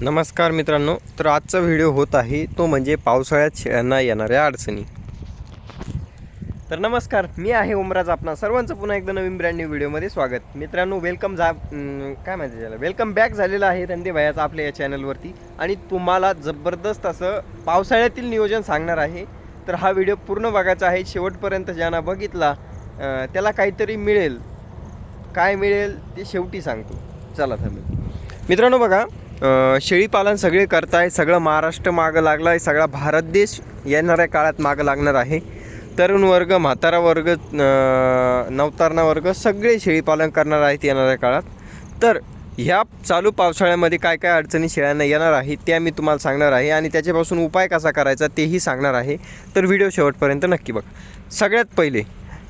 नमस्कार मित्रांनो तर आजचा व्हिडिओ होत आहे तो म्हणजे पावसाळ्यात शेळ्यांना येणाऱ्या अडचणी. तर नमस्कार मी आहे उमराज आपणा सर्वांचं पुन्हा एकदा नवीन ब्रँड न्यू व्हिडिओमध्ये स्वागत. मित्रांनो वेलकम जा काय माहिती त्याला? वेलकम बॅक झालेलं आहे रणदे भयाचं आपल्या या चॅनलवरती आणि तुम्हाला जबरदस्त असं पावसाळ्यातील नियोजन सांगणार आहे. तर हा व्हिडिओ पूर्ण बघायचा आहे. शेवटपर्यंत ज्यांना बघितला त्याला काहीतरी मिळेल. काय मिळेल ते शेवटी सांगतो. चला तर मित्रांनो बघा शेळीपालन सगळे करताय सगळं महाराष्ट्र मागं लागला आहे सगळा भारत देश येणाऱ्या काळात मागं लागणार आहे. तरुण वर्ग म्हातारा वर्ग नवतारणा वर्ग सगळे शेळीपालन करणार आहेत येणाऱ्या काळात. तर ह्या चालू पावसाळ्यामध्ये काय काय अडचणी शेळ्यांना येणार आहे त्या मी तुम्हाला सांगणार आहे आणि त्याच्यापासून उपाय कसा करायचा तेही सांगणार आहे. तर व्हिडिओ शेवटपर्यंत नक्की बघ. सगळ्यात पहिले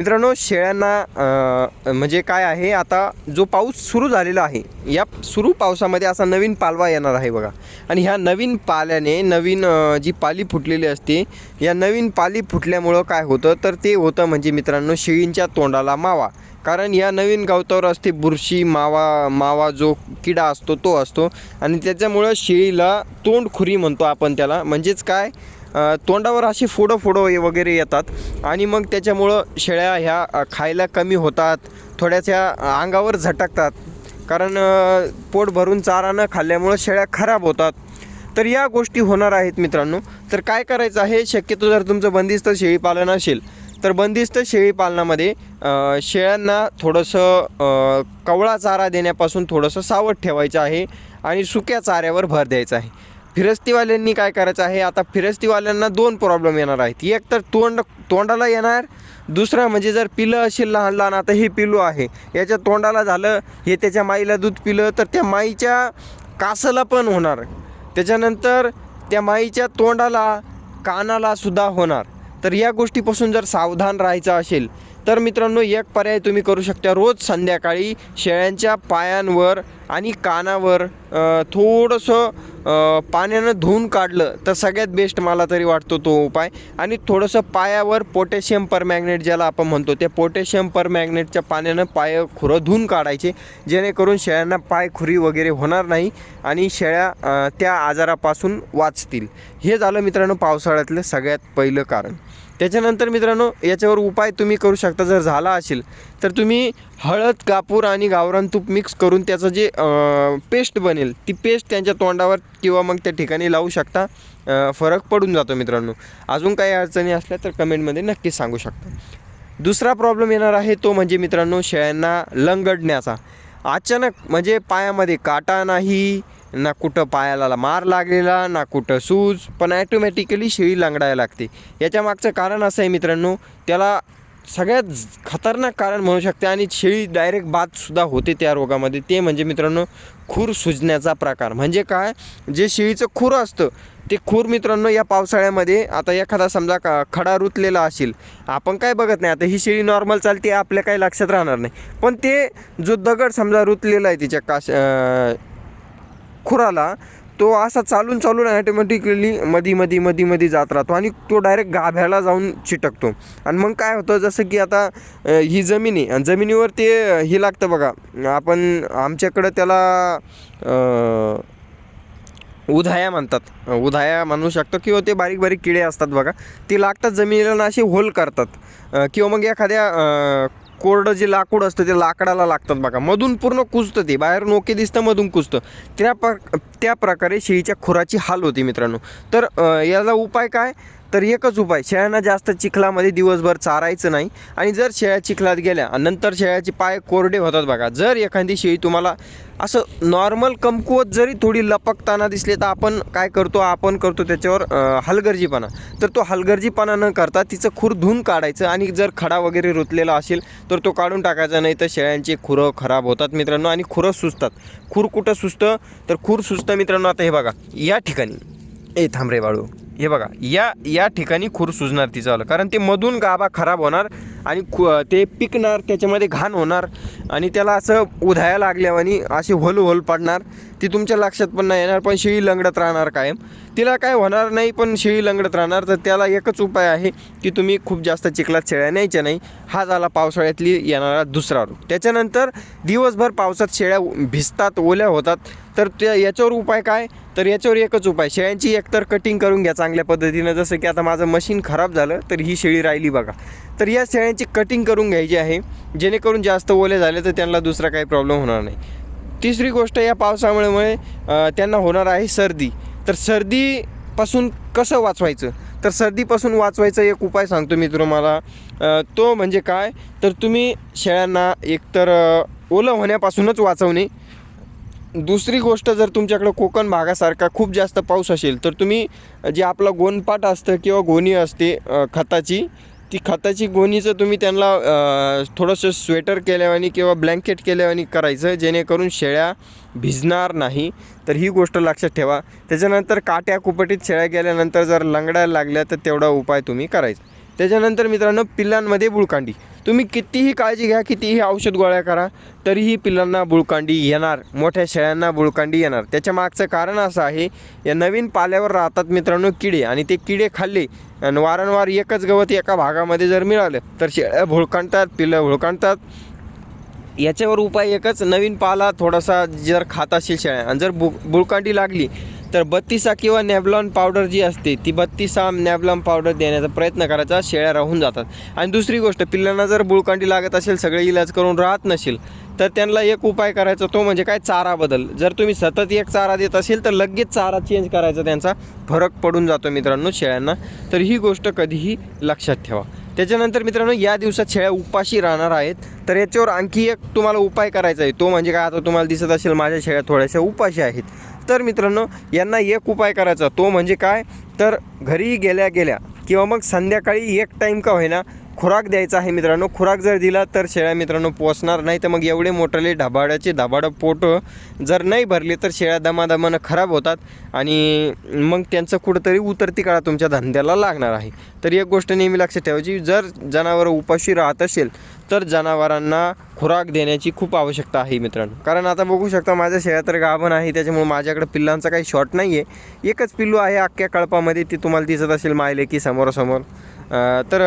मित्रांनो शेळ्यांना म्हणजे काय आहे आता जो पाऊस सुरू झालेला आहे या सुरू पावसामध्ये असा नवीन पालवा येणार आहे बघा. आणि ह्या नवीन पाल्याने नवीन जी पाली फुटलेली असते या नवीन पाली फुटल्यामुळं काय होतं तर ते होतं म्हणजे मित्रांनो शेळींच्या तोंडाला मावा. कारण या नवीन गवतावर असते बुरशी मावा मावा जो किडा असतो तो असतो. आणि त्याच्यामुळं शेळीला तोंडखुरी म्हणतो आपण त्याला. म्हणजेच काय? तोंडावर अशी फोडं फोडं वगैरे येतात. आणि मग त्याच्यामुळं शेळ्या ह्या खायला कमी होतात. थोड्याशा अंगावर झटकतात. कारण पोट भरून चारा न खाल्ल्यामुळं शेळ्या खराब होतात. तर या गोष्टी होणार आहेत मित्रांनो. तर काय करायचं आहे? शक्यतो जर तुमचं बंदिस्त शेळीपालन असेल तर बंदिस्त शेळीपालनामध्ये शेळ्यांना थोडंसं कवळा चारा देण्यापासून थोडंसं सावध ठेवायचं आहे. आणि सुक्या चाऱ्यावर भर द्यायचा आहे. फिरस्तीवाल्यांनी काय करायचं आहे? आता फिरस्तीवाल्यांना दोन प्रॉब्लेम येणार आहेत. एक तर तोंड तोंडाला येणार. दुसरं म्हणजे जर पिलं असेल लहान लहान आता हे पिलू आहे. याच्या तोंडाला झालं हे त्याच्या माईला दूध पिलं तर त्या माईच्या कासाला पण होणार. त्याच्यानंतर त्या माईच्या तोंडाला कानाला सुद्धा होणार. तर या गोष्टीपासून जर सावधान राहायचं असेल तर मित्रांनो एक पर्याय तुम्ही करू शकता. रोज संध्याकाळी शेळ्यांच्या पायांवर आणि कानावर थोडंसं पाण्यानं धुवून काढलं तर सगळ्यात बेस्ट मला तरी वाटतो तो उपाय. आणि थोडंसं पायावर पोटॅशियम परमॅग्नेट ज्याला आपण म्हणतो त्या पोटॅशियम परमॅग्नेटच्या पाण्यानं पाय खुरं धुवून काढायचे. जेणेकरून शेळ्यांना पायखुरी वगैरे होणार नाही आणि शेळ्या त्या आजारापासून वाचतील. हे झालं मित्रांनो पावसाळ्यातलं सगळ्यात पहिलं कारण. त्याच्यानंतर मित्रांनो याच्यावर उपाय तुम्ही करू शकता जर झाला असेल तर तुम्ही हळद कापूर आणि गावरान तूप मिक्स करून त्याचं जे पेस्ट बनेल ती पेस्ट त्यांच्या तोंडावर किंवा मग त्या ठिकाणी लावू शकता. फरक पडून जातो मित्रांनो. अजून काही अडचणी असल्या तर कमेंटमध्ये नक्कीच सांगू शकता. दुसरा प्रॉब्लेम येणार आहे तो म्हणजे मित्रांनो शेळ्यांना लंगडण्याचा. अचानक म्हणजे पायामध्ये काटा नाही ना कुठं पायाला मार लागलेला ना कुठं सूज पण ॲटोमॅटिकली शेळी लंगडायला लागते. याच्या मागचं कारण असं आहे मित्रांनो त्याला सगळ्यात खतरनाक कारण म्हणू शकते आणि शेळी डायरेक्ट बादसुद्धा होते त्या रोगामध्ये. ते म्हणजे मित्रांनो खूर सुजण्याचा प्रकार. म्हणजे काय? जे शेळीचं खूर असतं ते खूर मित्रांनो या पावसाळ्यामध्ये आता एखादा समजा का खडा रुतलेला असेल आपण काय बघत नाही. आता ही शेळी नॉर्मल चालते आपल्या काही लक्षात राहणार नाही. पण ते जो दगड समजा रुतलेला आहे तिच्या काश खुराला तो असा चालून चालून ॲटोमॅटिकली मधी मधी मधी मधी जात राहतो आणि तो डायरेक्ट गाभ्याला जाऊन चिटकतो. आणि मग काय होतं जसं की आता ही जमीन आहे आणि जमिनीवर ते हे लागतं बघा. आपण आमच्याकडं त्याला उधाया म्हणतात. उधाया म्हणू शकतो किंवा ते बारीक बारीक किडे असतात बघा. ते लागतात जमिनीला ना असे होल करतात. किंवा मग एखाद्या कोरडं जे लाकूड असतं ते लाकडाला लागतात बघा. मधून पूर्ण कुजतं ते. बाहेरून ओके दिसतं मधून कुजतं. त्या प्र त्या प्रकारे शेळीच्या खुराची हाल होती मित्रांनो. तर याला उपाय काय? तर एकच उपाय शेळ्यांना जास्त चिखलामध्ये दिवसभर चारायचं नाही. आणि जर शेळ्या चिखलात गेल्या नंतर शेळ्याचे पाय कोरडे होतात बघा जर एखादी शेळी तुम्हाला असं नॉर्मल कमकुवत जरी थोडी लपकताना दिसले तर आपण काय करतो आपण करतो त्याच्यावर हलगर्जीपणा. तर तो हलगर्जीपणा न करता तिचं खूर धुवून काढायचं आणि जर खडा वगैरे रुतलेला असेल तर तो काढून टाकायचा नाही तर शेळ्यांची खुरं खराब होतात मित्रांनो आणि खुरं सुचतात खूर कुठं सुचतं तर खूर सुचतं मित्रांनो आता हे बघा या ठिकाणी. ए थांबरे बाळू. हे बघा या या ठिकाणी खूर सुजणार तिचं आलं कारण ते मधून गाभा खराब होणार आणि खु ते पिकणार त्याच्यामध्ये घाण होणार आणि त्याला असं उधाया लागल्यावानी अशी होल होल पडणार. ती तुमच्या लक्षात पण नाही येणार पण शेळी लंगडत राहणार कायम. तिला काय होणार नाही पण शेळी लंगडत राहणार. तर त्याला एकच उपाय आहे की तुम्ही खूप जास्त चिखलात शेळ्या न्यायच्या नाही. हा झाला पावसाळ्यातली येणारा दुसरा रोग. त्याच्यानंतर दिवसभर पावसात शेळ्या भिजतात ओल्या होतात. तर त्या याच्यावर उपाय काय? तर याच्यावर एकच उपाय शेळ्यांची एकतर कटिंग करून घ्या चांगल्या पद्धतीनं. जसं की आता माझं मशीन खराब झालं तर ही शेळी राहिली बघा. तर या शेळ्यांची कटिंग करून घ्यायची आहे. जेणेकरून जास्त ओले झाले तर त्यांना दुसरा काही प्रॉब्लेम होणार नाही. तिसरी गोष्ट या पावसामुळे त्यांना होणार आहे सर्दी. तर सर्दीपासून कसं वाचवायचं? तर सर्दीपासून वाचवायचा एक उपाय सांगतो मी तुम्हाला. तो म्हणजे काय? तर तुम्ही शेळ्यांना एकतर ओलं होण्यापासूनच वाचवणे दुसरी गोष्ट जर तुमच्याकडं कोकण भागासारखा खूप जास्त पाऊस असेल तर तुम्ही जे आपलं गोणपाट असतं किंवा गोणी असते खताची ती खताची गोणीचं तुम्ही त्यांना थोडंसं स्वेटर केल्यावानी किंवा ब्लँकेट केल्यावानी करायचं जेणेकरून शेळ्या भिजणार नाही. तर ही गोष्ट लक्षात ठेवा. त्याच्यानंतर काट्या कुपटीत शेळ्या गेल्यानंतर जर लंगडायला लागल्या तर तेवढा उपाय तुम्ही करायचा. त्याच्यानंतर मित्रांनो पिल्लांमध्ये बुळकांडी. तुम्ही कितीही काळजी घ्या कितीही औषध गोळ्या करा तरीही पिल्लांना बुळकांडी येणार. मोठ्या शेळ्यांना बुळकांडी येणार. त्याच्या मागचं कारण असं आहे या नवीन पाल्यावर राहतात मित्रांनो किडे आणि ते किडे खाल्ले आणि वारंवार एकच गवत एका भागामध्ये जर मिळालं तर शेळ्या भुळकांडतात पिल्लं भुळकांडतात. याच्यावर उपाय एकच नवीन पाला थोडासा जर खात असेल शेळ्या आणि जर बु बुळकांडी लागली तर बत्तीसा किंवा नॅबलॉन पावडर जी असते ती बत्तीसा नॅबलॉन पावडर देण्याचा प्रयत्न करायचा शेळ्या राहून जातात. आणि दुसरी गोष्ट पिल्लांना जर बुळकांडी लागत असेल सगळे इलाज करून राहत नसेल तर त्यांना एक उपाय करायचा तो म्हणजे काय? चारा बदल. जर तुम्ही सतत एक चारा देत असेल तर लगेच चारा चेंज करायचा त्यांचा फरक पडून जातो मित्रांनो शेळ्यांना. तर ही गोष्ट कधीही लक्षात ठेवा. त्याच्यानंतर मित्रांनो या दिवसात शेळ्या उपाशी राहणार आहेत. तर याच्यावर आणखी एक तुम्हाला उपाय करायचा आहे. तो म्हणजे काय? आता तुम्हाला दिसत असेल माझ्या शेळ्या थोड्याशा उपाशी आहेत. तर मित्रांनो यांना एक उपाय करायचा. तो म्हणजे काय? तर घरी गेल्या गेल्या किंवा मग संध्याकाळी एक टाईम का होईना खुराक द्यायचा आहे मित्रांनो. खुराक जर दिला तर शेळ्या मित्रांनो पोचणार नाही. तर मग एवढे मोठले ढाबाड्याचे ढाबाडं पोट जर नाही भरले तर शेळ्या दमादमानं खराब होतात. आणि मग त्यांचं कुठंतरी उतरती काळा तुमच्या धंद्याला लागणार आहे. तर एक गोष्ट नेहमी लक्षात ठेवायची जर जनावरं उपाशी राहत असेल तर जनावरांना खुराक देण्याची खूप आवश्यकता आहे मित्रांनो. कारण आता बघू शकता माझ्या शेळ्या तर गाभण आहे त्याच्यामुळे माझ्याकडे पिल्लांचा काही शॉट नाही आहे एकच पिल्लू आहे अख्ख्या कळपामध्ये ती तुम्हाला दिसत असेल मायले की समोरासमोर तर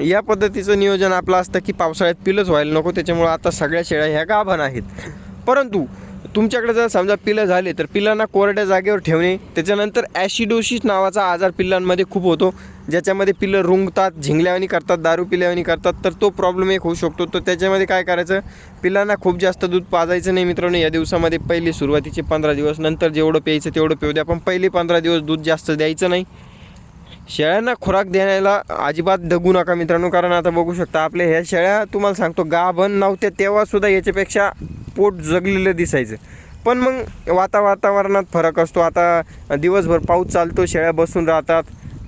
या पद्धतीचं नियोजन आपलं असतं की पावसाळ्यात पिलंच व्हायला नको त्याच्यामुळं आता सगळ्या शेळ्या ह्या गाभण आहेत. परंतु तुमच्याकडे जर समजा पिलं झाले तर पिल्लांना कोरड्या जागेवर ठेवणे त्याच्यानंतर ॲसिडोसिस नावाचा आजार पिल्लांमध्ये खूप होतो ज्याच्यामध्ये पिल्लं रुंगतात झिंगल्यावानी करतात दारू पिल्यावानी करतात तर तो प्रॉब्लेम एक होऊ शकतो. तर त्याच्यामध्ये काय करायचं पिल्लांना खूप जास्त दूध पाजायचं नाही मित्रांनो. या दिवसामध्ये पहिले सुरुवातीचे पंधरा दिवस नंतर जेवढं प्यायचं तेवढं पिऊ द्या पण पहिले पंधरा दिवस दूध जास्त द्यायचं नाही. शेळ्यांना खुराक देण्याला अजिबात दगू नका मित्रांनो कारण आता बघू शकता आपल्या ह्या शेळ्या तुम्हाला सांगतो गाभण नव्हत्या तेव्हासुद्धा याच्यापेक्षा पोट जगलेलं दिसायचं. पण मग वाता वातावरणात फरक असतो. आता दिवसभर पाऊस चालतो शेळ्या बसून राहतात.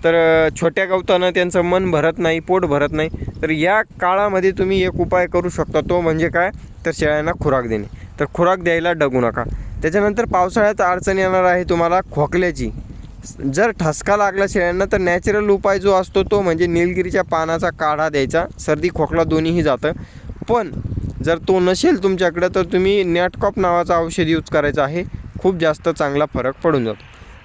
तर छोट्या गवतानं त्यांचं मन भरत नाही पोट भरत नाही. तर या काळामध्ये तुम्ही एक उपाय करू शकता तो म्हणजे काय? तर शेळ्यांना खुराक देणे. तर खुराक द्यायला डगू नका. त्याच्यानंतर पावसाळ्यात अडचण येणार आहे तुम्हाला खोकल्याची. जर ठसका लागला शेळ्यांना तर नॅचरल उपाय जो असतो तो म्हणजे निलगिरीच्या पानाचा काढा द्यायचा. सर्दी खोकला दोन्हीही जातं. पण जर तो नसेल तुमच्याकडं तर तुम्ही नॅटकॉप नावाचा औषध यूज करायचा आहे. खूप जास्त चांगला फरक पडून जातो.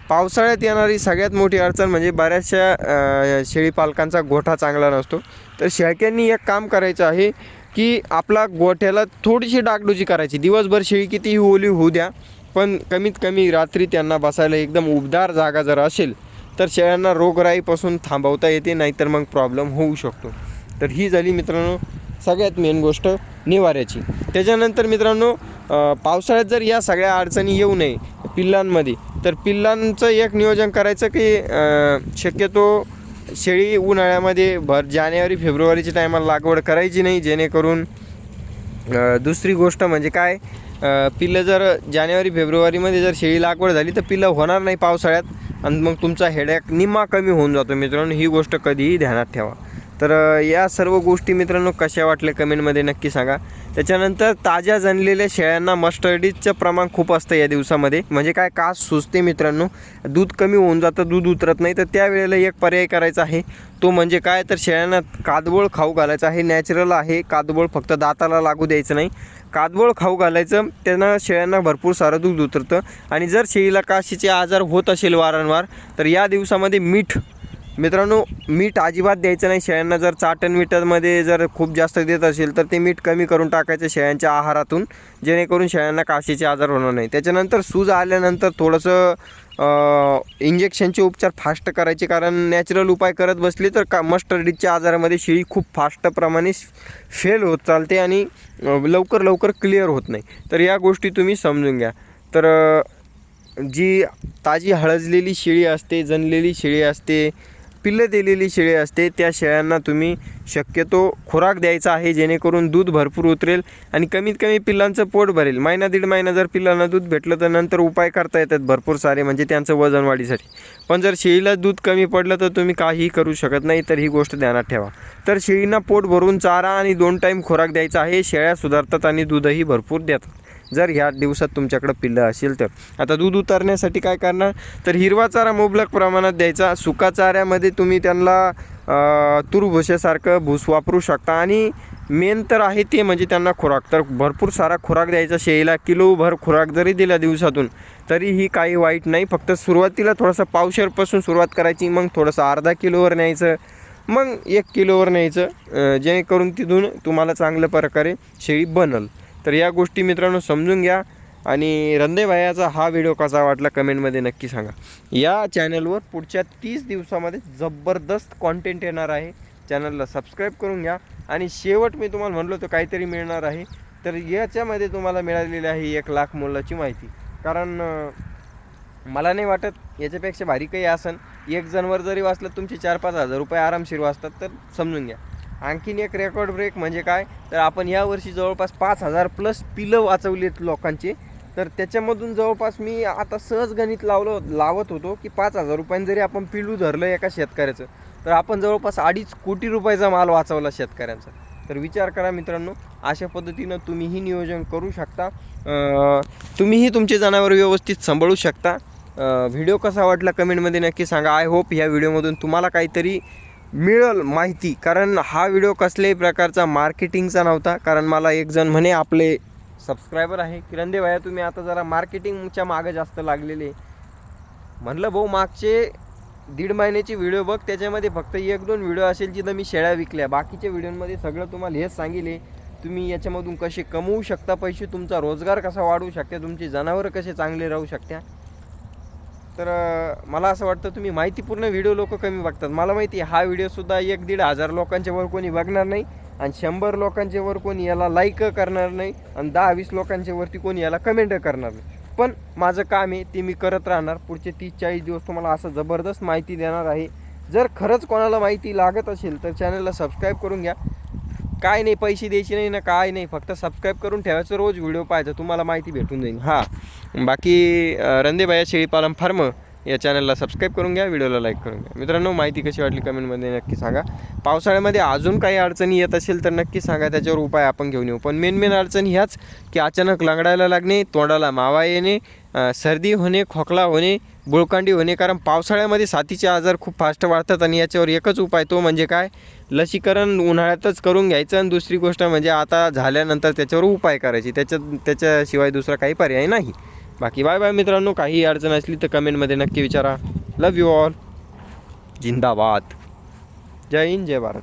पावसाळ्यात येणारी सगळ्यात मोठी अडचण म्हणजे बऱ्याचशा शेळीपालकांचा गोठा चांगला नसतो. तर शेळक्यांनी एक काम करायचं आहे की आपला गोठ्याला थोडीशी डागडुजी करायची. दिवसभर शेळी कितीही ओली होऊ द्या पण कमीत कमी रात्री त्यांना बसायला एकदम उबदार जागा जर असेल तर शेळ्यांना रोगराईपासून थांबवता येते नाहीतर मग प्रॉब्लेम होऊ शकतो. तर ही झाली मित्रांनो सगळ्यात मेन गोष्ट निवाऱ्याची. त्याच्यानंतर मित्रांनो पावसाळ्यात जर या सगळ्या अडचणी येऊ नये पिल्लांमध्ये तर पिल्लांचं एक नियोजन करायचं की शक्यतो शेळी उन्हाळ्यामध्ये भर जानेवारी फेब्रुवारीच्या टायमाला लागवड करायची नाही जेणेकरून दुसरी गोष्ट म्हणजे काय पिल्लं जर जानेवारी फेब्रुवारीमध्ये जर शेळी लागवड झाली तर पिल्लं होणार नाही पावसाळ्यात. आणि मग तुमचा हेडॅक निम्मा कमी होऊन जातो मित्रांनो. ही गोष्ट कधीही ध्यानात ठेवा. तर या सर्व गोष्टी मित्रांनो कशा वाटल्या कमेंटमध्ये नक्की सांगा. त्याच्यानंतर ताज्या जनलेल्या शेळ्यांना मस्टर्डीजचं प्रमाण खूप असतं या दिवसामध्ये. म्हणजे काय कास सुचते मित्रांनो. दूध कमी होऊन जातं दूध उतरत नाही. तर त्यावेळेला एक पर्याय करायचा आहे. तो म्हणजे काय तर शेळ्यांना कादबोळ खाऊ घालायचं आहे. नॅचरल आहे कादबोळ फक्त दाताला लागू द्यायचं नाही. कादबोळ खाऊ घालायचं त्यांना शेळ्यांना भरपूर सारं दूध उतरतं. आणि जर शेळीला काशीचे आजार होत असेल वारंवार तर या दिवसामध्ये मीठ मित्रांनो मीठ अजिबात द्यायचं नाही. शेळ्यांना जर चाटण मिठामध्ये जर खूप जास्त देत असेल तर ते मीठ कमी करून टाकायचं शेळ्यांच्या आहारातून जेणेकरून शेळ्यांना काशीचे आजार होणार नाही. त्याच्यानंतर सूज आल्यानंतर थोडंसं इंजेक्शनचे उपचार फास्ट करायचे कारण नॅचरल उपाय करत बसले तर का मस्टर्डीजच्या आजारामध्ये शेळी खूप फास्ट प्रमाणे फेल होत चालते आणि लवकर लवकर क्लिअर होत नाही. तर या गोष्टी तुम्ही समजून घ्या. तर जी ताजी हळजलेली शेळी असते जनलेली शेळी असते पिल्लं दिलेली शेळी असते. त्या शेळ्यांना तुम्ही शक्यतो खुराक द्यायचा आहे जेणेकरून दूध भरपूर उतरेल आणि कमीत कमी पिल्लांचं पोट भरेल. महिना दीड महिना जर पिल्लांना दूध भेटलं तर नंतर उपाय करता येतात भरपूर सारे म्हणजे त्यांचं वजन वाढीसाठी. पण जर शेळीला दूध कमी पडलं तर तुम्ही काहीही करू शकत नाही तर ही गोष्ट ध्यानात ठेवा. तर शेळींना पोट भरून चारा आणि दोन टाईम खुराक द्यायचा आहे. शेळ्या सुधारतात आणि दूधही भरपूर देतात. जर ह्या दिवसात तुमच्याकडं पिल्लं असेल तर. आता दूध उतरण्यासाठी काय करणार? तर हिरवा चारा मुबलक प्रमाणात द्यायचा. सुका चाऱ्यामध्ये तुम्ही त्यांना अं, भूस वापरू शकता. आणि मेन तर आहे ते म्हणजे त्यांना खुराक. तर भरपूर सारा खुराक द्यायचा शेळीला. किलोभर खुराक जरी दिला दिवसातून तरीही काही वाईट नाही. फक्त सुरुवातीला थोडंसं पावशेरपासून सुरुवात करायची. मग थोडंसं अर्धा किलोवर न्यायचं. मग एक किलोवर न्यायचं. जेणेकरून तिथून तुम्हाला चांगल्या प्रकारे शेळी बनल. तर या गोष्टी मित्रांनो समजून घ्या आणि रंदे भायाचा हा व्हिडिओ कसा वाटला कमेंटमध्ये नक्की सांगा. या चॅनलवर पुढच्या तीस दिवसामध्ये जबरदस्त कॉन्टेंट येणार आहे. चॅनलला सबस्क्राईब करून घ्या. आणि शेवट मी तुम्हाला म्हणलो तर काहीतरी मिळणार आहे. तर याच्यामध्ये तुम्हाला मिळालेली आहे एक लाख मोलाची माहिती. कारण मला नाही वाटत याच्यापेक्षा भारी काही असन. एक जणवर जरी वाचलं तुमचे चार पाच हजार रुपये आरामशीर वाचतात तर समजून घ्या. आणखीन एक रेकॉर्ड ब्रेक म्हणजे काय? तर आपण यावर्षी जवळपास पाच हजार प्लस पिलं वाचवलीत लोकांचे. तर त्याच्यामधून जवळपास मी आता सहज गणित लावलं लावत होतो की पाच हजार रुपयांनी जरी आपण पिलू धरलं एका शेतकऱ्याचं तर आपण जवळपास अडीच कोटी रुपयाचा माल वाचवला शेतकऱ्यांचा. तर विचार करा मित्रांनो अशा पद्धतीनं तुम्हीही नियोजन करू शकता. तुम्हीही तुमचे जनावर व्यवस्थित सांभाळू शकता. व्हिडिओ कसा वाटला कमेंटमध्ये नक्की सांगा. आय होप ह्या व्हिडिओमधून तुम्हाला काहीतरी मिळेल माहिती. कारण हा व्हिडिओ कसल्याही प्रकारचा मार्केटिंगचा नव्हता. कारण मला एक जण म्हणे आपले सबस्क्रायबर आहे. किरंदे भाया तुम्ही आता जरा मार्केटिंगच्या मागं जास्त लागलेले. म्हणलं भाऊ मागचे दीड महिन्याची व्हिडिओ बघ. त्याच्यामध्ये फक्त एक दोन व्हिडिओ असेल जिथं मी शेळ्या विकल्या. बाकीच्या व्हिडिओमध्ये सगळं तुम्हाला हेच सांगितले तुम्ही याच्यामधून कसे कमवू शकता पैसे? तुमचा रोजगार कसा वाढवू शकता? तुमची जनावरं कसे चांगले राहू शकता तर मला असं वाटतं तुम्ही माहितीपूर्ण व्हिडिओ लोक कमी बघतात. मला माहिती आहे हा व्हिडिओसुद्धा एक दीड हजार लोकांच्यावर कोणी बघणार नाही आणि शंभर लोकांच्यावर कोणी याला लाईक करणार नाही आणि दहा वीस लोकांच्यावरती कोणी याला कमेंट करणार नाही. पण माझं काम आहे ते मी करत राहणार. पुढचे तीस चाळीस दिवस तुम्हाला असं जबरदस्त माहिती देणार आहे. जर खरंच कोणाला माहिती लागत असेल तर चॅनलला सबस्क्राईब करून घ्या. काय नाही पैसे द्यायचे नाही ना काय नाही फक्त सबस्क्राईब करून ठेवायचं रोज व्हिडिओ पाहायचा तुम्हाला माहिती भेटून जाईल. हां. बाकी अं, रंदेबाया शेळीपालन फार्म या चॅनलला सबस्क्राईब करून घ्या व्हिडिओला लाईक करून घ्या. मित्रांनो माहिती कशी वाटली कमेंटमध्ये नक्की सांगा. पावसाळ्यामध्ये अजून काही अडचणी येत असेल तर नक्की सांगा त्याच्यावर उपाय आपण घेऊन येऊ. पण मेन मेन अडचण ह्याच की अचानक लंगडायला लागणे तोंडाला मावा येणे सर्दी होणे खोकला होणे बुळकांडी होणे कारण पावसाळ्यामध्ये साथीचे आजार खूप फास्ट वाढतात आणि याच्यावर एकच उपाय तो म्हणजे काय? लसीकरण उन्हाळ्यातच करून घ्यायचं आणि दुसरी गोष्ट म्हणजे आता झाल्यानंतर त्याच्यावर उपाय करायची. त्याच्या त्याच्याशिवाय दुसरा काही पर्याय नाही. बाकी बाय बाय मित्रांनो काही अडचण असली तर कमेंटमध्ये नक्की विचारा. लव यू ऑल जिंदाबाद. जय हिंद जय भारत.